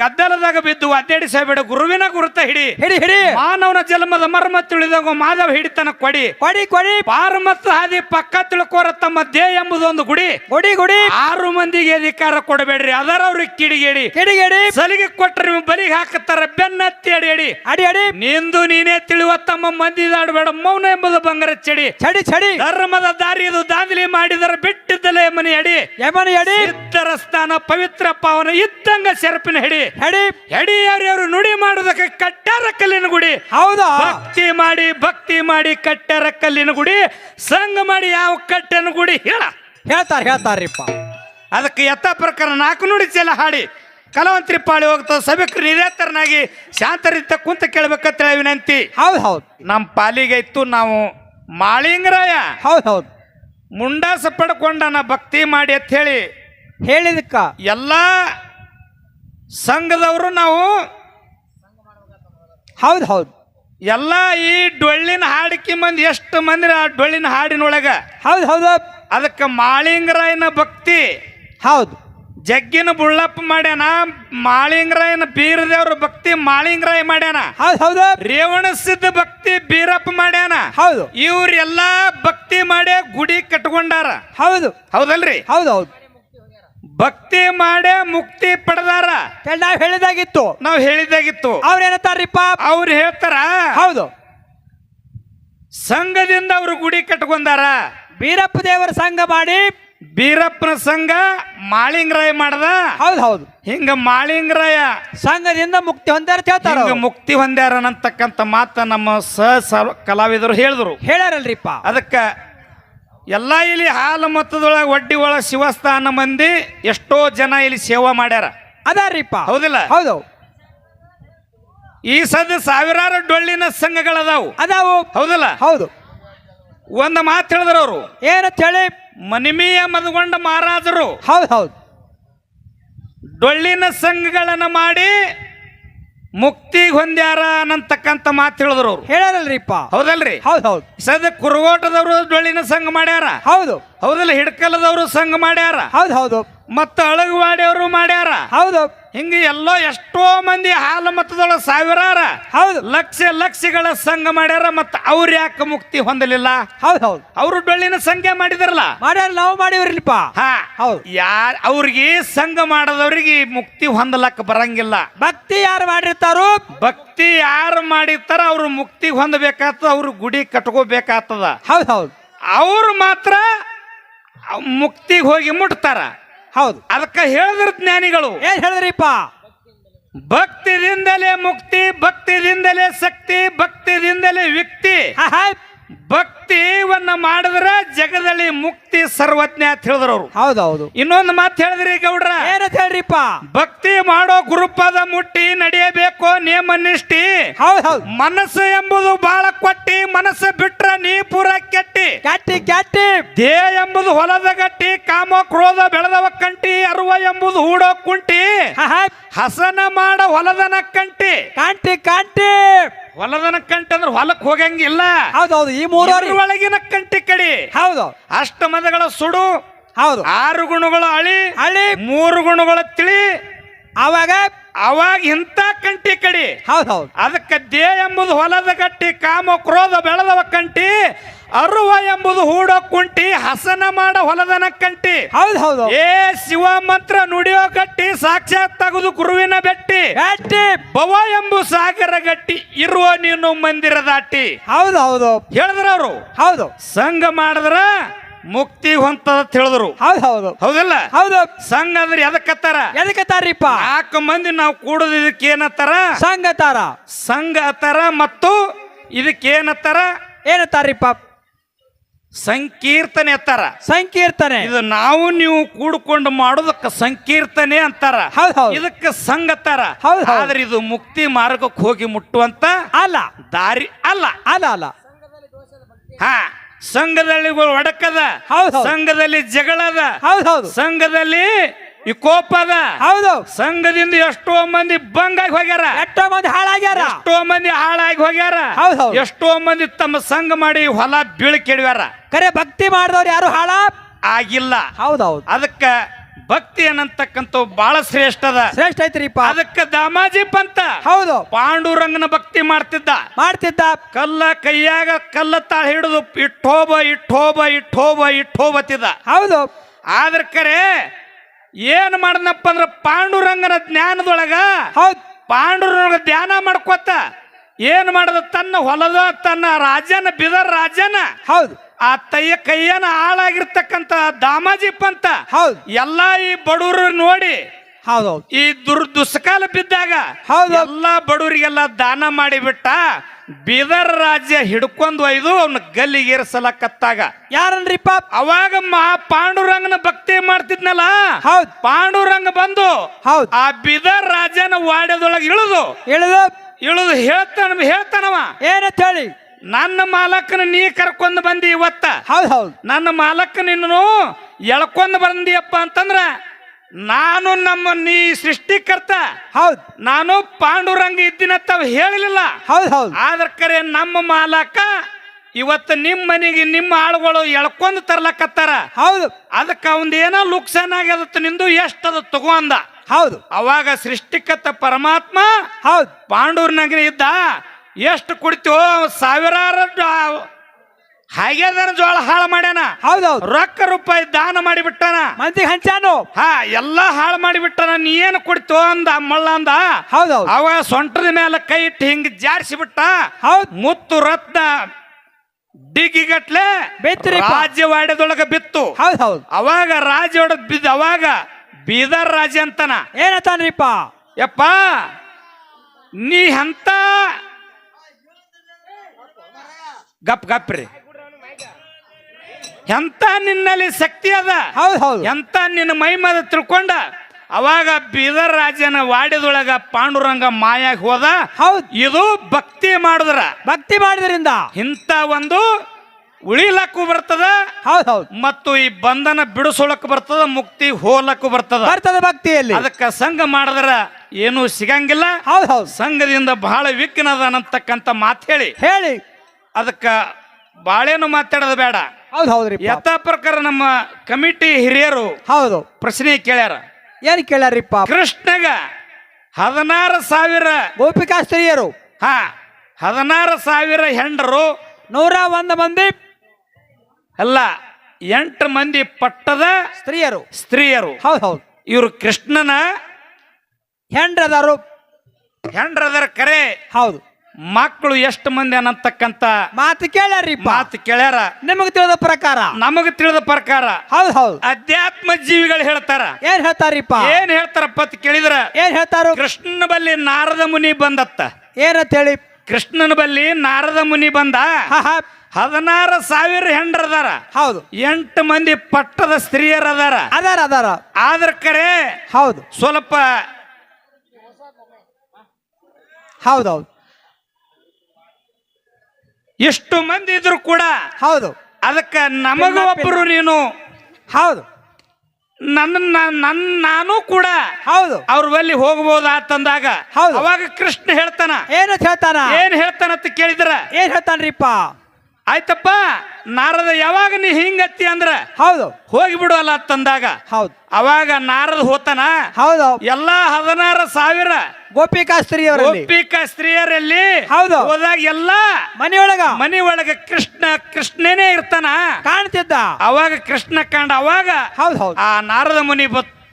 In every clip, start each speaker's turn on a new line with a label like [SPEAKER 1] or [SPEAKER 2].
[SPEAKER 1] ಗದ್ದಲದಾಗ ಬಿದ್ದು ಅಡ್ಡಾಡಿಸಬೇಡ ಗುರುವಿನ ಗುರುತ ಹಿಡಿ.
[SPEAKER 2] ಹಿಡಿ ಹಿಡಿ.
[SPEAKER 1] ಮಾನವನ ಜನ್ಮದ ಮರ್ಮ ತಿಳಿದಾಗ ಮಾಧವ ಹಿಡಿತನ ಕೊಡಿ.
[SPEAKER 2] ಕೊಡಿ ಕೊಡಿ.
[SPEAKER 1] ಪಾರು ಮತ್ತು ಹಾದಿ ಪಕ್ಕ ತಿಳ್ಕೋರ ತಮ್ಮ ದೇಹ ಎಂಬುದೊಂದು ಗುಡಿ.
[SPEAKER 2] ಗುಡಿ ಗುಡಿ.
[SPEAKER 1] ಆರು ಮಂದಿಗೆ ಅಧಿಕಾರ ಕೊಡಬೇಡ್ರಿ ಅದರ ಅವ್ರಿಗೆ ಕಿಡಿಗೇಡಿ.
[SPEAKER 2] ಕಿಡಿಗೇಡಿ.
[SPEAKER 1] ಸಲಿಗೆ ಕೊಟ್ಟರೆ ನೀವು ಬಲಿಗೆ ಹಾಕತ್ತಾರ ಬೆನ್ನತ್ತಿ ಅಡಿ ಅಡಿ.
[SPEAKER 2] ಅಡಿ ಅಡಿ.
[SPEAKER 1] ನಿಂದು ನೀನೇ ತಿಳಿಯುವ ತಮ್ಮ ಮಂದಿ ದಾಡಬೇಡ ಮೌನ ಎಂಬುದು ಬಂಗಾರ ಚಡಿ.
[SPEAKER 2] ಚಡಿ ಚಡಿ.
[SPEAKER 1] ಧರ್ಮದ ದಾರಿ ಇದು ದಾಂಧಲಿ ಮಾಡಿದರೆ ಬಿಟ್ಟಿದ್ದಲೇ ಮನಿ ಅಡಿ.
[SPEAKER 2] ಯಮನಿ ಎಡಿ
[SPEAKER 1] ಸಿದ್ಧರ ಸ್ಥಾನ ಪವಿತ್ರ ಪಾವನ ಇದ್ದಂಗ ಸೆರಪಿನ ಹಿಡಿ.
[SPEAKER 2] ಹೆಡಿ.
[SPEAKER 1] ಎಡಿ ಯಾರ್ಯಾರು ನುಡಿ ಮಾಡೋದಕ್ಕೆ ಕಟ್ಟಾರ ಕಲ್ಲಿನ ಗುಡಿ.
[SPEAKER 2] ಹೌದಾ?
[SPEAKER 1] ಭಕ್ತಿ ಮಾಡಿ ಭಕ್ತಿ ಮಾಡಿ ಕಟ್ಟಾರ ಕಲ್ಲಿನ ಗುಡಿ. ಸಂಘ ಮಾಡಿ ಯಾವ ಕಟ್ಟನ ಗುಡಿ ಹೇಳ.
[SPEAKER 2] ಹೇಳ್ತಾರ ಹೇಳ್ತಾರ್ರಿಪ್ಪ.
[SPEAKER 1] ಅದಕ್ಕೆ ಎತ್ತ ಪ್ರಕಾರ ನಾಲ್ಕು ನುಡಿ ಚೆಲ್ಲ ಹಾಡಿ. ಕಲವಂತ್ರಿ ಪಾಳಿ ಹೋಗ್ತಾ ಸಭಿಕರು ನಿರೇತರನಾಗಿ ಶಾಂತರಿದ್ದ ಕುಂತ ಕೇಳ್ಬೇಕಂತ ಹೇಳಿ ವಿನಂತಿ.
[SPEAKER 2] ಹೌದು ಹೌದು.
[SPEAKER 1] ನಮ್ಮ ಪಾಲಿಗೆ ಇತ್ತು ನಾವು ಮಾಳಿಂಗರಾಯ.
[SPEAKER 2] ಹೌದು ಹೌದು.
[SPEAKER 1] ಮುಂಡಾಸ ಪಡ್ಕೊಂಡನ ಭಕ್ತಿ ಮಾಡಿ ಅಂತ ಹೇಳಿ.
[SPEAKER 2] ಹೇಳಿದಕ್ಕ
[SPEAKER 1] ಎಲ್ಲ ಸಂಘದವರು ನಾವು
[SPEAKER 2] ಹೌದು ಹೌದು.
[SPEAKER 1] ಎಲ್ಲ ಈ ಡೊಳ್ಳಿನ ಹಾಡಿಕೆ ಮಂದಿ ಎಷ್ಟು ಮಂದಿ ಆ ಡೊಳ್ಳಿನ ಹಾಡಿನೊಳಗ?
[SPEAKER 2] ಹೌದು ಹೌದು.
[SPEAKER 1] ಅದಕ್ಕೆ ಮಾಳಿಂಗರಾಯನ ಭಕ್ತಿ
[SPEAKER 2] ಹೌದು.
[SPEAKER 1] ಜಗ್ಗಿನ ಬುಳ್ಳಪ್ಪ ಮಾಡ್ಯಾನ ಮಾಳಿಂಗರಾಯನ ಬೀರದೇವ್ರ ಭಕ್ತಿ ಮಾಳಿಂಗರಾಯ ಮಾಡ್ಯಾನ.
[SPEAKER 2] ಹೌದು ಹೌದು.
[SPEAKER 1] ರೇವಣ ಸಿದ್ಧ ಭಕ್ತಿ ಬೀರಪ್ಪ ಮಾಡ್ಯಾನ.
[SPEAKER 2] ಹೌದು.
[SPEAKER 1] ಇವ್ರೆಲ್ಲ ಭಕ್ತಿ ಮಾಡಿ ಗುಡಿ ಕಟ್ಕೊಂಡಾರ.
[SPEAKER 2] ಹೌದು.
[SPEAKER 1] ಹೌದಲ್ರಿ?
[SPEAKER 2] ಹೌದು ಹೌದು.
[SPEAKER 1] ಭಕ್ತಿ ಮಾಡೇ ಮುಕ್ತಿ ಪಡೆದಾರ.
[SPEAKER 2] ನಾವ್ ಹೇಳಿದಾಗಿತ್ತು.
[SPEAKER 1] ನಾವು ಹೇಳಿದಾಗಿತ್ತು.
[SPEAKER 2] ಅವ್ರ ಏನಂತಾರ್ರಿಪ್ಪ
[SPEAKER 1] ಅವ್ರು ಹೇಳ್ತಾರ
[SPEAKER 2] ಹೌದು.
[SPEAKER 1] ಸಂಘದಿಂದ ಅವರು ಗುಡಿ ಕಟ್ಕೊಂಡಾರ.
[SPEAKER 2] ಬೀರಪ್ಪ ದೇವರ ಸಂಘ ಮಾಡಿ
[SPEAKER 1] ಬೀರಪ್ಪನ ಸಂಘ ಮಾಳಿಂಗರಾಯ ಮಾಡ್ದ.
[SPEAKER 2] ಹೌದು ಹೌದು.
[SPEAKER 1] ಹಿಂಗ ಮಾಳಿಂಗರಾಯ
[SPEAKER 2] ಸಂಘದಿಂದ ಮುಕ್ತಿ ಹೊಂದ್ಯಾರ ಹೇಳ್ತಾರ
[SPEAKER 1] ಹಿಂಗ ಮುಕ್ತಿ ಹೊಂದ್ಯಾರ ಅನ್ನತಕ್ಕಂಥ ಮಾತ ನಮ್ಮ ಸಹ ಕಲಾವಿದರು ಹೇಳಿದ್ರು.
[SPEAKER 2] ಹೇಳ್ಯಾರಲ್ರಿಪ್ಪ
[SPEAKER 1] ಅದಕ್ಕೆ ಎಲ್ಲ ಇಲ್ಲಿ ಹಾಲು ಮತ್ತದೊಳಗೆ ಒಡ್ಡಿ ಒಳಗೆ ಶಿವಸ್ಥಾನ ಮಂದಿ ಎಷ್ಟೋ ಜನ ಇಲ್ಲಿ ಸೇವಾ ಮಾಡ್ಯಾರ.
[SPEAKER 2] ಅದಾರಿಪ್ಪ.
[SPEAKER 1] ಹೌದಿಲ್ಲ?
[SPEAKER 2] ಹೌದು.
[SPEAKER 1] ಈ ಸದ ಸಾವಿರಾರು ಡೊಳ್ಳಿನ ಸಂಘಗಳದಾವು.
[SPEAKER 2] ಅದಾವು.
[SPEAKER 1] ಹೌದಲ್ಲ?
[SPEAKER 2] ಹೌದು.
[SPEAKER 1] ಒಂದು ಮಾತು ಹೇಳಿದ್ರು ಅವರು.
[SPEAKER 2] ಏನಂತ ಹೇಳಿ
[SPEAKER 1] ಮನಿಮಿಯ ಮದಗೊಂಡ ಮಹಾರಾಜರು.
[SPEAKER 2] ಹೌದು ಹೌದು.
[SPEAKER 1] ಡೊಳ್ಳಿನ ಸಂಘಗಳನ್ನ ಮಾಡಿ ಮುಕ್ತಿ ಹೊಂದ್ಯಾರ ಅನ್ನತಕ್ಕಂಥ ಮಾತು ಹೇಳಿದ್ರು ಅವ್ರು.
[SPEAKER 2] ಹೇಳಲ್ರಿಪ್ಪ
[SPEAKER 1] ಹೌದಲ್ರಿ?
[SPEAKER 2] ಹೌದು ಹೌದು.
[SPEAKER 1] ಸದ್ಯ ಕುರುಗೋಟದವರು ಡೊಳ್ಳಿನ ಸಂಘ ಮಾಡ್ಯಾರ.
[SPEAKER 2] ಹೌದು.
[SPEAKER 1] ಹೌದಲ್ಲ ಹಿಡ್ಕಲದವರು ಸಂಘ ಮಾಡ್ಯಾರ.
[SPEAKER 2] ಹೌದು ಹೌದು.
[SPEAKER 1] ಮತ್ತ ಅಳಗವಾಡಿಯವರು ಮಾಡ್ಯಾರ.
[SPEAKER 2] ಹೌದು.
[SPEAKER 1] ಹಿಂಗ ಎಲ್ಲೋ ಎಷ್ಟೋ ಮಂದಿ ಹಾಲು ಮತದೊಳಗೆ ಸಾವಿರಾರ
[SPEAKER 2] ಹೌದು.
[SPEAKER 1] ಲಕ್ಷ ಲಕ್ಷಗಳ ಸಂಘ ಮಾಡ್ಯಾರ ಮತ್ತ ಅವ್ರ ಯಾಕೆ ಮುಕ್ತಿ ಹೊಂದಲಿಲ್ಲ?
[SPEAKER 2] ಹೌದು ಹೌದು.
[SPEAKER 1] ಅವರು ಡೊಳ್ಳಿನ ಸಂಘ ಮಾಡಿದ್ರಲ್ಲ?
[SPEAKER 2] ಮಾಡ್ಯಾರ ನಾವು ಮಾಡಿವ್ರಿಲ್ಪ.
[SPEAKER 1] ಹಾ.
[SPEAKER 2] ಹೌದು.
[SPEAKER 1] ಯಾರು ಅವ್ರಿಗೆ ಸಂಘ ಮಾಡದವ್ರಿಗೆ ಮುಕ್ತಿ ಹೊಂದಲಕ್ಕ ಬರಂಗಿಲ್ಲ.
[SPEAKER 2] ಭಕ್ತಿ ಯಾರು ಮಾಡಿರ್ತಾರೋ?
[SPEAKER 1] ಭಕ್ತಿ ಯಾರು ಮಾಡಿರ್ತಾರ ಅವ್ರು ಮುಕ್ತಿ ಹೊಂದಬೇಕಾಗ್ತದ ಅವ್ರು ಗುಡಿ ಕಟ್ಕೋಬೇಕಾಗ್ತದ.
[SPEAKER 2] ಹೌದು ಹೌದು.
[SPEAKER 1] ಅವ್ರು ಮಾತ್ರ ಮುಕ್ತಿಗೆ ಹೋಗಿ ಮುಟ್ತಾರ.
[SPEAKER 2] ಹೌದು.
[SPEAKER 1] ಅದಕ್ಕೆ ಹೇಳಿದ್ರ ಜ್ಞಾನಿಗಳು.
[SPEAKER 2] ಏನ್ ಹೇಳಿದ್ರಿಪ್ಪ?
[SPEAKER 1] ಭಕ್ತಿದಿಂದಲೇ ಮುಕ್ತಿ ಭಕ್ತಿದಿಂದಲೇ ಶಕ್ತಿ ಭಕ್ತಿದಿಂದಲೇ ವ್ಯಕ್ತಿ. ಭಕ್ತಿವನ್ನ ಮಾಡಿದ್ರ ಜಗದಲ್ಲಿ ಮುಕ್ತಿ ಸರ್ವಜ್ಞ ಅಂತ ಹೇಳಿದ್ರು ಅವ್ರು.
[SPEAKER 2] ಹೌದ್ ಹೌದು
[SPEAKER 1] ಇನ್ನೊಂದು ಮಾತು ಹೇಳಿದ್ರಿ ಗೌಡ್ರ.
[SPEAKER 2] ಏನಂತ ಹೇಳ್ರಿಪ್ಪ?
[SPEAKER 1] ಭಕ್ತಿ ಮಾಡೋ ಗುರುಪದ ಮುಟ್ಟಿ ನಡೆಯಬೇಕು ನೇಮ ನಿಷ್ಠಿ
[SPEAKER 2] ಹೌದೌದು. ಹೌದ್
[SPEAKER 1] ಮನಸ್ಸು ಎಂಬುದು ಬಾಳ ಕೊಟ್ಟಿ ಮನಸ್ಸು ಬಿಟ್ರ ನೀ ಪೂರ ಕೆಟ್ಟಿ.
[SPEAKER 2] ಕಟ್ಟಿ ಕ್ಯಾಟಿ
[SPEAKER 1] ದೇ ಎಂಬುದು ಹೊಲದ ಗಟ್ಟಿ ಕಾಮ ಕ್ರೋಧ ಬೆಳೆದವ ಕಂಟಿ ಅರುವ ಎಂಬುದು ಹೂಡೋ ಕುಂಟಿ. ಹಸನ ಮಾಡ ಹೊಲದನ ಕಂಟಿ.
[SPEAKER 2] Conti Conti.
[SPEAKER 1] ಹೊಲದನ ಕಂಟಿ ಅಂದ್ರೆ ಹೊಲಕ್ಕೆ ಹೋಗಂಗಿಲ್ಲ
[SPEAKER 2] ಹೌದೌದು ಹೌದು ಈ ಮೂರವರಿ
[SPEAKER 1] ಒಳಗಿನ ಕಂಟಿ ಕಡಿ.
[SPEAKER 2] ಹೌದು.
[SPEAKER 1] ಅಷ್ಟ ಮದಗಳ ಸುಡು
[SPEAKER 2] ಹೌದು.
[SPEAKER 1] ಆರು ಗುಣಗಳು ಅಳಿ
[SPEAKER 2] ಅಳಿ.
[SPEAKER 1] ಮೂರು ಗುಣಗಳ ತಿಳಿ.
[SPEAKER 2] ಅವಾಗ
[SPEAKER 1] ಅವಾಗ ಇಂಥ ಕಂಟಿ ಕಡಿ.
[SPEAKER 2] ಹೌದೌದು. ಹೌದು
[SPEAKER 1] ಅದಕ್ಕೆ ದೇ ಎಂಬುದು ಹೊಲದ ಗಟ್ಟಿ ಕಾಮ ಕ್ರೋಧ ಬೆಳೆದವ ಕಂಟಿ. ಅರುವ ಎಂಬುದು ಹೂಡೋ ಕುಂಟಿ ಹಸನ ಮಾಡ ಹೊಲದನ ಕಂಟಿ
[SPEAKER 2] ಹೌದು ಹೌದು.
[SPEAKER 1] ಏ ಶಿವ ಮಂತ್ರ ನುಡಿಯೋ ಗಟ್ಟಿ ಸಾಕ್ಷಾತ್ ತಗದು ಗುರುವಿನ ಬೆಟ್ಟಿ.
[SPEAKER 2] ಕ್ಯಾಟಿ
[SPEAKER 1] ಭವ ಎಂಬು ಸಾಗರ ಗಟ್ಟಿ ಇರುವ ನೀನು ಮಂದಿರ ದಾಟಿ.
[SPEAKER 2] ಹೌದು ಹೌದು.
[SPEAKER 1] ಹೇಳಿದ್ರ ಅವರು?
[SPEAKER 2] ಹೌದು.
[SPEAKER 1] ಸಂಘ ಮಾಡಿದ್ರ ಮುಕ್ತಿ ಹೊಂತದ ತಿಳಿದ್ರು
[SPEAKER 2] ಹೌದು ಹೌದು.
[SPEAKER 1] ಹೌದಲ್ಲ?
[SPEAKER 2] ಹೌದು.
[SPEAKER 1] ಸಂಘ ಅಂದ್ರೆ ಎದಕ್ಕತ್ತಾರ
[SPEAKER 2] ಎದಕ್ಕತ್ತಾರಿಪ್ಪ
[SPEAKER 1] ನಾಲ್ಕು ಮಂದಿ ನಾವು ಕೂಡುದು ಇದಕ್ಕೆ ಏನತ್ತಾರ
[SPEAKER 2] ಸಂಗತಾರ
[SPEAKER 1] ಸಂಘ ಅತ್ತಾರ ಮತ್ತು ಇದಕ್ಕೆ ಏನತ್ತಾರ
[SPEAKER 2] ಏನಂತಾರಿಪ್ಪ
[SPEAKER 1] ಸಂಕೀರ್ತನೆ ಅಂತಾರ.
[SPEAKER 2] ಸಂಕೀರ್ತನೆ.
[SPEAKER 1] ಇದು ನಾವು ನೀವು ಕೂಡ್ಕೊಂಡು ಮಾಡೋದಕ್ಕೆ ಸಂಕೀರ್ತನೆ ಅಂತಾರ. ಇದಕ್ಕೆ ಸಂಘ
[SPEAKER 2] ಅಂತಾರ.
[SPEAKER 1] ಆದ್ರೆ ಇದು ಮುಕ್ತಿ ಮಾರ್ಗಕ್ಕೆ ಹೋಗಿ ಮುಟ್ಟುವಂತ
[SPEAKER 2] ಅಲ್ಲ.
[SPEAKER 1] ದಾರಿ ಅಲ್ಲ.
[SPEAKER 2] ಅಲ್ಲ ಅಲ್ಲ.
[SPEAKER 1] ಹಾ ಸಂಘದಲ್ಲಿ ಒಡಕದ. ಸಂಘದಲ್ಲಿ ಜಗಳದ.
[SPEAKER 2] ಹೌದ್ ಹೌದು
[SPEAKER 1] ಕೋಪ ಅದ
[SPEAKER 2] ಹೌದು.
[SPEAKER 1] ಸಂಘದಿಂದ ಎಷ್ಟೋ ಮಂದಿ ಬಂಗಾಗಿ ಹೋಗ್ಯಾರ.
[SPEAKER 2] ಎಷ್ಟೋ ಮಂದಿ ಹಾಳಾಗ್ಯಾರ.
[SPEAKER 1] ಎಷ್ಟೋ ಮಂದಿ ಹಾಳಾಗಿ ಹೋಗ್ಯಾರ.
[SPEAKER 2] ಹೌದು ಹೌದು.
[SPEAKER 1] ಎಷ್ಟೋ ಮಂದಿ ತಮ್ಮ ಸಂಘ ಮಾಡಿ ಹೊಲ ಬೀಳ್ಕೆಡ್ವ್ಯಾರ
[SPEAKER 2] ಕರೆ ಭಕ್ತಿ ಮಾಡಿದವ್ರು ಯಾರು ಹಾಳ?
[SPEAKER 1] ಆಗಿಲ್ಲ.
[SPEAKER 2] ಹೌದು ಹೌದು.
[SPEAKER 1] ಅದಕ್ಕ ಭಕ್ತಿ ಏನಂತಕ್ಕಂಥ ಬಹಳ ಶ್ರೇಷ್ಠ ಅದ
[SPEAKER 2] ಶ್ರೇಷ್ಠ ಐತ್ರಿಪ್ಪ.
[SPEAKER 1] ಅದಕ್ಕೆ ದಾಮಾಜಿ ಪಂತ.
[SPEAKER 2] ಹೌದು.
[SPEAKER 1] ಪಾಂಡುರಂಗನ ಭಕ್ತಿ ಮಾಡ್ತಿದ್ದ.
[SPEAKER 2] ಮಾಡ್ತಿದ್ದ.
[SPEAKER 1] ಕಲ್ಲ ಕೈಯಾಗ ಕಲ್ಲ ತಾಳ ಹಿಡಿದು ಇಟ್ಟೋಬ ಇಟ್ಟೋಬ ಇಟ್ಟೋಬ ಇಟ್ಟೋಬತ್ತಿದ್ದ
[SPEAKER 2] ಹೌದು.
[SPEAKER 1] ಆದ್ರ ಕರೆ ಏನ್ ಮಾಡನಪ್ಪ ಅಂದ್ರ ಪಾಂಡುರಂಗನ ಜ್ಞಾನದೊಳಗ
[SPEAKER 2] ಹೌದು.
[SPEAKER 1] ಪಾಂಡುರಂಗ ಧ್ಯಾನ ಮಾಡ್ಕೊತ ಏನ್ ಮಾಡದ ತನ್ನ ಹೊಲದ ತನ್ನ ರಾಜನ ಬಿದರ್ ರಾಜನ.
[SPEAKER 2] ಹೌದು.
[SPEAKER 1] ಆ ತಯ್ಯ ಕೈಯನ ಹಾಳಾಗಿರ್ತಕ್ಕಂತ ದಾಮಾಜಿ ಪಂತ
[SPEAKER 2] ಹೌದು.
[SPEAKER 1] ಎಲ್ಲಾ ಈ ಬಡವರು ನೋಡಿ.
[SPEAKER 2] ಹೌದು
[SPEAKER 1] ಈ ದುರ್ ದುಸ್ಕಾಲ ಬಿದ್ದಾಗ
[SPEAKER 2] ಹೌದು.
[SPEAKER 1] ಎಲ್ಲಾ ಬಡವರಿಗೆಲ್ಲ ದಾನ ಮಾಡಿಬಿಟ್ಟ. ಬೀದರ್ ರಾಜ್ಯ ಹಿಡ್ಕೊಂಡು ಒಯ್ದು ಅವನ ಗಲ್ಲಿಗೇರಿಸಲಕತ್ತಾಗ
[SPEAKER 2] ಯಾರನ್ರಿಪ್ಪ
[SPEAKER 1] ಅವಾಗ ಮಹಾ ಪಾಂಡುರಂಗನ ಭಕ್ತಿ ಮಾಡ್ತಿದ್ನಲ್ಲ?
[SPEAKER 2] ಹೌದು.
[SPEAKER 1] ಪಾಂಡುರಂಗ ಬಂದು
[SPEAKER 2] ಹೌದು.
[SPEAKER 1] ಆ ಬೀದರ್ ರಾಜ್ಯನ ವಾಡ್ಯದೊಳಗೆ ಇಳಿದು.
[SPEAKER 2] ಇಳಿದು?
[SPEAKER 1] ಇಳಿದು ಹೇಳ್ತಾನ ಹೇಳ್ತಾನವ.
[SPEAKER 2] ಏನಂತ ಹೇಳಿ?
[SPEAKER 1] ನನ್ನ ಮಾಲಕನ ನೀ ಕರ್ಕೊಂಡು ಬಂದಿ ಇವತ್ತ.
[SPEAKER 2] ಹೌದು ಹೌದು.
[SPEAKER 1] ನನ್ನ ಮಾಲಕ ನಿನ್ನನು ಎಳ್ಕೊಂಡು ಬಂದಿಯಪ್ಪ ಅಂತಂದ್ರ ನಾನು ನಮ್ಮ ನೀ ಸೃಷ್ಟಿಕರ್ತ.
[SPEAKER 2] ಹೌದು.
[SPEAKER 1] ನಾನು ಪಾಂಡುರಂಗ ಇದ್ದಿನ ತಾವ್ ಹೇಳಲಿಲ್ಲ.
[SPEAKER 2] ಹೌದು ಹೌದು.
[SPEAKER 1] ಆದ್ರ ಕರೆ ನಮ್ಮ ಮಾಲಕ ಇವತ್ತು ನಿಮ್ಮ ಮನೆಗೆ ನಿಮ್ಮ ಆಳುಗಳು ಎಳ್ಕೊಂಡ್ ತರ್ಲಕತ್ತಾರ.
[SPEAKER 2] ಹೌದು.
[SPEAKER 1] ಅದಕ್ಕೆ ಅವಂದ ಏನೋ ಲುಕ್ಸಾನ್ ಆಗ್ಯದತ್ತ ನಿಂದು ಎಷ್ಟದ ತಗೊಂದ
[SPEAKER 2] ಹೌದು.
[SPEAKER 1] ಅವಾಗ ಸೃಷ್ಟಿಕರ್ತ ಪರಮಾತ್ಮ
[SPEAKER 2] ಹೌದು.
[SPEAKER 1] ಪಾಂಡೂರ್ನಾಗ ಇದ್ದ ಎಷ್ಟು ಕುಡಿತೀವೋ ಸಾವಿರಾರು ಹಾಗ್ಯದನ ಜೋಳ ಹಾಳು ಮಾಡ್ಯಾನ?
[SPEAKER 2] ಹೌದು ಹೌದು
[SPEAKER 1] ರೊಕ್ಕ ರೂಪಾಯಿ ದಾನ ಮಾಡಿಬಿಟ್ಟಾನ?
[SPEAKER 2] ಮಂದಿ ಹಂಚಾನು
[SPEAKER 1] ಹಾ ಎಲ್ಲಾ ಹಾಳು ಮಾಡಿಬಿಟ್ಟಾನ ನೀ ಏನು ಕೊಡ್ತು ಅಂದ ಮಳ್ಳ ಅಂದ?
[SPEAKER 2] ಹೌದು ಹೌದು
[SPEAKER 1] ಅವ ಸೊಂಟದ ಮೇಲೆ ಕೈ ಇಟ್ಟು ಹಿಂಗ್ ಜಾರಿಸಿ ಬಿಟ್ಟ?
[SPEAKER 2] ಹೌದು.
[SPEAKER 1] ಮುತ್ತು ರತ್ನ ಡಿಗ್ಗಿಗಟ್ಲೆ
[SPEAKER 2] ರಾಜ್ಯ
[SPEAKER 1] ರಾಜ್ಯವಾಡ್ಯದೊಳಗ ಬಿತ್ತು.
[SPEAKER 2] ಹೌದು ಹೌದು
[SPEAKER 1] ಅವಾಗ ರಾಜ್ಯ ಒಳಗ್ ಬಿದ್ದ ಅವಾಗ ಬೀದರ್ ರಾಜ ಅಂತನ.
[SPEAKER 2] ಏನತಾನ್ರಿಪ್ಪ?
[SPEAKER 1] ಯಪ್ಪ ನೀ ಅಂತ ಗಪ್ ಗಪ್ರಿ. ಎಂತ ನಿನ್ನಲ್ಲಿ ಶಕ್ತಿ ಅದ?
[SPEAKER 2] ಹೌದು ಹೌದು.
[SPEAKER 1] ಎಂತ ನಿನ್ನ ಮೈಮದ ತಿಳ್ಕೊಂಡ? ಅವಾಗ ಬೀದರ್ ರಾಜನ ವಾಡ್ಯದೊಳಗ ಪಾಂಡುರಂಗ ಮಾಯಾಗ ಹೋದ?
[SPEAKER 2] ಹೌದು.
[SPEAKER 1] ಇದು ಭಕ್ತಿ ಮಾಡಿದ್ರ.
[SPEAKER 2] ಭಕ್ತಿ ಮಾಡಿದ್ರಿಂದ.
[SPEAKER 1] ಇಂಥ ಒಂದು ಉಳಿಲಕ್ಕೂ ಬರ್ತದ?
[SPEAKER 2] ಹೌದು ಹೌದು.
[SPEAKER 1] ಮತ್ತು ಈ ಬಂಧನ ಬಿಡಿಸೋಳಕ್ ಬರ್ತದ ಮುಕ್ತಿ ಹೋಲಕ್ಕೂ ಬರ್ತದ?
[SPEAKER 2] ಬರ್ತದ ಭಕ್ತಿಯಲ್ಲಿ.
[SPEAKER 1] ಅದಕ್ಕ ಸಂಘ ಮಾಡಿದ್ರ ಏನು ಸಿಗಂಗಿಲ್ಲ.
[SPEAKER 2] ಹೌದು ಹೌದು.
[SPEAKER 1] ಸಂಘದಿಂದ ಬಹಳ ವಿಘ್ನ ಅದ ಅನ್ನತಕ್ಕಂಥ ಮಾತು ಹೇಳಿ.
[SPEAKER 2] ಹೇಳಿ.
[SPEAKER 1] ಅದಕ್ಕ ಬಾಳೇನು ಮಾತಾಡೋದು ಬೇಡ.
[SPEAKER 2] ಹೌದು ಹೌದ್ರಿ
[SPEAKER 1] ಯಥಾ ಪ್ರಕಾರ ನಮ್ಮ ಕಮಿಟಿ ಹಿರಿಯರು
[SPEAKER 2] ಹೌದು.
[SPEAKER 1] ಪ್ರಶ್ನೆ ಕೇಳ್ಯಾರ.
[SPEAKER 2] ಏನ್ ಕೇಳ್ಯಾರಿಪ್ಪ
[SPEAKER 1] ಕೃಷ್ಣಗ ಹದಿನಾರು ಸಾವಿರ
[SPEAKER 2] ಗೋಪಿಕಾ ಸ್ತ್ರೀಯರು.
[SPEAKER 1] ಹಾ ಹದಿನಾರು ಸಾವಿರ ಹೆಂಡರು
[SPEAKER 2] ನೂರ ಒಂದು ಮಂದಿ
[SPEAKER 1] ಅಲ್ಲ ಎಂಟು ಮಂದಿ ಪಟ್ಟದ
[SPEAKER 2] ಸ್ತ್ರೀಯರು.
[SPEAKER 1] ಸ್ತ್ರೀಯರು.
[SPEAKER 2] ಹೌದು ಹೌದು.
[SPEAKER 1] ಇವರು ಕೃಷ್ಣನ
[SPEAKER 2] ಹೆಂಡ್ರದಾರು
[SPEAKER 1] ಹೆಂಡ್ರದರ ಕರೆ.
[SPEAKER 2] ಹೌದು.
[SPEAKER 1] ಮಕ್ಕಳು ಎಷ್ಟು ಮಂದಿ ಅನ್ನತಕ್ಕಂತ
[SPEAKER 2] ಮಾತು ಕೇಳ್ಯಾರಿ
[SPEAKER 1] ಮಾತು ಕೇಳ್ಯಾರ.
[SPEAKER 2] ನಿಮಗೆ ತಿಳಿದ ಪ್ರಕಾರ.
[SPEAKER 1] ನಮಗೆ ತಿಳಿದ ಪ್ರಕಾರ.
[SPEAKER 2] ಹೌದು ಹೌದು.
[SPEAKER 1] ಅಧ್ಯಾತ್ಮ ಜೀವಿಗಳು ಹೇಳ್ತಾರ.
[SPEAKER 2] ಏನ್ ಹೇಳ್ತಾರಿಪ್ಪ
[SPEAKER 1] ಏನ್ ಹೇಳ್ತಾರಪ್ಪ ಅಂತ ಕೇಳಿದ್ರ?
[SPEAKER 2] ಏನ್ ಹೇಳ್ತಾರ?
[SPEAKER 1] ಕೃಷ್ಣನ ಬಲ್ಲಿ ನಾರದ ಮುನಿ ಬಂದತ್ತ.
[SPEAKER 2] ಏನಂತ ಹೇಳಿ?
[SPEAKER 1] ಕೃಷ್ಣನ ಬಲ್ಲಿ ನಾರದ ಮುನಿ ಬಂದ. ಹದಿನಾರು ಸಾವಿರ ಹೆಂಡ್ರದಾರ.
[SPEAKER 2] ಹೌದು.
[SPEAKER 1] ಎಂಟು ಮಂದಿ ಪಟ್ಟದ ಸ್ತ್ರೀಯರ
[SPEAKER 2] ಅದಾರ ಅದಾರ.
[SPEAKER 1] ಆದ್ರ ಕರೆ
[SPEAKER 2] ಹೌದು.
[SPEAKER 1] ಸ್ವಲ್ಪ
[SPEAKER 2] ಹೌದೌದು ಹೌದು.
[SPEAKER 1] ಇಷ್ಟು ಮಂದಿ ಇದ್ರು ಕೂಡ
[SPEAKER 2] ಹೌದು.
[SPEAKER 1] ಅದಕ್ಕೆ ನಮಗ ಒಬ್ಬರು ನೀನು.
[SPEAKER 2] ಹೌದು.
[SPEAKER 1] ನನ್ನ ನನ್ನ ನಾನು ಕೂಡ
[SPEAKER 2] ಹೌದು.
[SPEAKER 1] ಅವ್ರ ಬಲ್ಲಿ ಹೋಗ್ಬೋದಾತಂದಾಗ
[SPEAKER 2] ಹೌದು.
[SPEAKER 1] ಅವಾಗ ಕೃಷ್ಣ ಹೇಳ್ತಾನ.
[SPEAKER 2] ಏನು ಹೇಳ್ತಾನ?
[SPEAKER 1] ಏನ್ ಹೇಳ್ತಾನಂತ ಕೇಳಿದ್ರ?
[SPEAKER 2] ಏನ್ ಹೇಳ್ತಾನ್ರಿಪ್ಪ?
[SPEAKER 1] ಆಯ್ತಪ್ಪ ನಾರದ ಯಾವಾಗ ನೀ ಹಿಂಗತ್ತಿ ಅಂದ್ರ?
[SPEAKER 2] ಹೌದು.
[SPEAKER 1] ಹೋಗಿಬಿಡು ಅಲ್ಲ ಅಂತಂದಾಗ
[SPEAKER 2] ಹೌದು.
[SPEAKER 1] ಅವಾಗ ನಾರದ ಹೋತನ?
[SPEAKER 2] ಹೌದು.
[SPEAKER 1] ಎಲ್ಲಾ ಹದಿನಾರು ಸಾವಿರ.
[SPEAKER 2] ಗೋಪಿಕಾ ಸ್ತ್ರೀಯರು
[SPEAKER 1] ಗೋಪಿಕಾ ಸ್ತ್ರೀಯರಲ್ಲಿ
[SPEAKER 2] ಹೌದು.
[SPEAKER 1] ಹೋದಾಗ ಎಲ್ಲಾ
[SPEAKER 2] ಮನೆಯೊಳಗ.
[SPEAKER 1] ಮನೆಯೊಳಗ ಒಳಗ ಕೃಷ್ಣ ಕೃಷ್ಣನೇ ಇರ್ತಾನ.
[SPEAKER 2] ಕಾಣ್ತಿದ್ದ.
[SPEAKER 1] ಅವಾಗ ಕೃಷ್ಣ ಕಂಡ ಅವಾಗ
[SPEAKER 2] ಹೌದು ಹೌದು.
[SPEAKER 1] ಆ ನಾರದ ಮುನಿ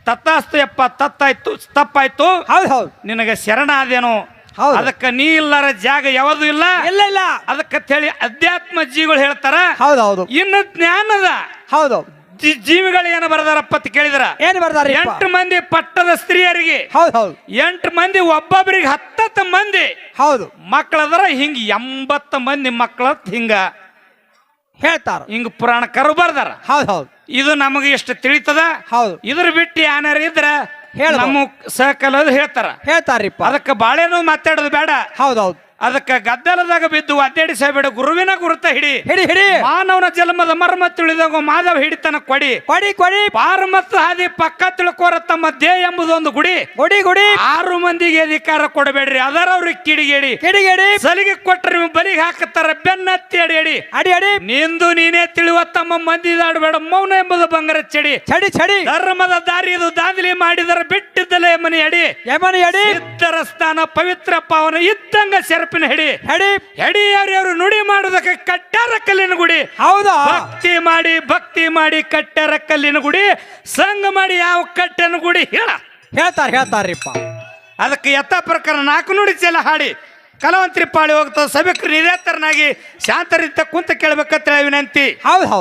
[SPEAKER 1] ತತ್ತಾಸ್ತು ಯಪ್ಪ ತತ್ತಾಯ್ತು ತಪ್ಪಾಯ್ತು.
[SPEAKER 2] ಹೌದು ಹೌದು.
[SPEAKER 1] ನಿನಗೆ ಶರಣ ಆದೇನು
[SPEAKER 2] ಹೌದು.
[SPEAKER 1] ಅದಕ್ಕ ನೀ ಇಲ್ಲಾರ ಜಾಗ ಯಾವುದು ಇಲ್ಲ?
[SPEAKER 2] ಇಲ್ಲ ಇಲ್ಲ.
[SPEAKER 1] ಅದಕ್ಕೆ ಹೇಳಿ ಅಧ್ಯಾತ್ಮ ಜೀವಿಗಳು ಹೇಳ್ತಾರ?
[SPEAKER 2] ಹೌದು ಹೌದು.
[SPEAKER 1] ಇನ್ನು ಜ್ಞಾನದ
[SPEAKER 2] ಹೌದು.
[SPEAKER 1] ಜಿ- ಜೀವಿಗಳು ಏನು ಬರದಾರಪ್ಪ ಅಂತ ಕೇಳಿದ್ರ?
[SPEAKER 2] ಏನ್ ಬರ್ದಾರಿಪ್ಪ?
[SPEAKER 1] ಎಂಟು ಮಂದಿ ಪಟ್ಟದ ಸ್ತ್ರೀಯರಿಗೆ.
[SPEAKER 2] ಹೌದು ಹೌದು.
[SPEAKER 1] ಎಂಟು ಮಂದಿ ಒಬ್ಬೊಬ್ಬರಿಗೆ ಹತ್ತತ್ತು ಮಂದಿ.
[SPEAKER 2] ಹೌದು.
[SPEAKER 1] ಮಕ್ಕಳದರ ಹಿಂಗ ಎಂಬತ್ತು ಮಂದಿ ಮಕ್ಕಳ ಹಿಂಗ
[SPEAKER 2] ಹೇಳ್ತಾರ.
[SPEAKER 1] ಹಿಂಗ ಪುರಾಣಕರು ಬರ್ದಾರ.
[SPEAKER 2] ಹೌದು ಹೌದು.
[SPEAKER 1] ಇದು ನಮಗೆ ಎಷ್ಟು ತಿಳಿತದ?
[SPEAKER 2] ಹೌದು.
[SPEAKER 1] ಇದ್ರ ಬಿಟ್ಟು ಯಾನಾರ ಇದ್ರ?
[SPEAKER 2] ಹೇಳ್ಬೋದು.
[SPEAKER 1] ನಮ್ಮ ಸಹಕಲದು ಹೇಳ್ತಾರ.
[SPEAKER 2] ಹೇಳ್ತಾರಿಪ್ಪ
[SPEAKER 1] ಅದಕ್ಕೆ ಬಾಳೆನೂ ಮಾತಾಡೋದು ಬೇಡ.
[SPEAKER 2] ಹೌದು ಹೌದು
[SPEAKER 1] ಅದಕ್ಕ ಗದ್ದಲದಾಗ ಬಿದ್ದು ಅಡ್ಡಾಡಿಸಬೇಡ ಗುರುವಿನ ಗುರುತ ಹಿಡಿ.
[SPEAKER 2] ಹಿಡಿ ಹಿಡಿ.
[SPEAKER 1] ಮಾನವನ ಜನ್ಮದ ಮರ್ಮ ತಿಳಿದಾಗ ಮಾಧವ ಹಿಡಿತನ ಕೊಡಿ.
[SPEAKER 2] ಕೊಡಿ ಕೊಡಿ.
[SPEAKER 1] ಪಾರಮತ್ತ ಹಾದಿ ಪಕ್ಕ ತಿಳ್ಕೋರ ತಮ್ಮ ದೇ ಎಂಬುದೊಂದು ಗುಡಿ.
[SPEAKER 2] ಗುಡಿ ಗುಡಿ.
[SPEAKER 1] ಆರು ಮಂದಿಗೆ ಅಧಿಕಾರ ಕೊಡಬೇಡ್ರಿ ಅದರವ್ರಿಗೆ ಕಿಡಿಗೇಡಿ.
[SPEAKER 2] ಕಿಡಿಗೇಡಿ.
[SPEAKER 1] ಸಲಿಗೆ ಕೊಟ್ಟರೆ ನೀವು ಬಲಿಗೆ ಹಾಕತ್ತಾರ ಬೆನ್ನತ್ತಿ ಅಡಿ ಅಡಿ
[SPEAKER 2] ಅಡಿ. ಅಡಿ
[SPEAKER 1] ನಿಂದು ನೀನೇ ತಿಳುವ ತಮ್ಮ ಮಂದಿ ದಾಡಬೇಡ ಮೌನ ಎಂಬುದು ಬಂಗಾರ ಚಡಿ.
[SPEAKER 2] ಚಡಿ ಚಡಿ.
[SPEAKER 1] ಧರ್ಮದ ದಾರಿ ಇದು ದಾಂಧಲಿ ಮಾಡಿದರೆ ಬಿಟ್ಟಿದ್ದಲೇ ಮನೆಯಡಿ ಅಡಿ.
[SPEAKER 2] ಯಮನಿ ಅಡಿ.
[SPEAKER 1] ಸಿದ್ಧರ ಸ್ಥಾನ ಪವಿತ್ರ ಪಾವನ ಇದ್ದಂಗ ಸೆರಪಿನ ಹೆಡಿ.
[SPEAKER 2] ಹೆಡಿ.
[SPEAKER 1] ಹೆಡಿ ಯಾರ್ಯಾರು ನುಡಿ ಮಾಡೋದಕ್ಕೆ ಕಟ್ಟಾರ ಕಲ್ಲಿನ ಗುಡಿ.
[SPEAKER 2] ಹೌದಾ?
[SPEAKER 1] ಭಕ್ತಿ ಮಾಡಿ ಭಕ್ತಿ ಮಾಡಿ ಕಟ್ಟಾರ ಕಲ್ಲಿನ ಗುಡಿ. ಸಂಘ ಮಾಡಿ ಯಾವ ಕಟ್ಟನ ಗುಡಿ ಹೇಳ.
[SPEAKER 2] ಹೇಳ್ತಾರ ಹೇಳ್ತಾರ್ರಿಪ್ಪ.
[SPEAKER 1] ಅದಕ್ಕೆ ಎತ್ತ ಪ್ರಕಾರ ನಾಲ್ಕು ನುಡಿ ಚೆಲ್ಲ ಹಾಡಿ. ಕಲವಂತ್ರಿ ಪಾಳಿ ಹೋಗ್ತದೆ ಸಭಿಕರು ನಿರೇತರನಾಗಿ ಶಾಂತರಿದ್ದ ಕುಂತ ಕೇಳ್ಬೇಕಂತ ವಿನಂತಿ.
[SPEAKER 2] ಹೌದು ಹೌದು.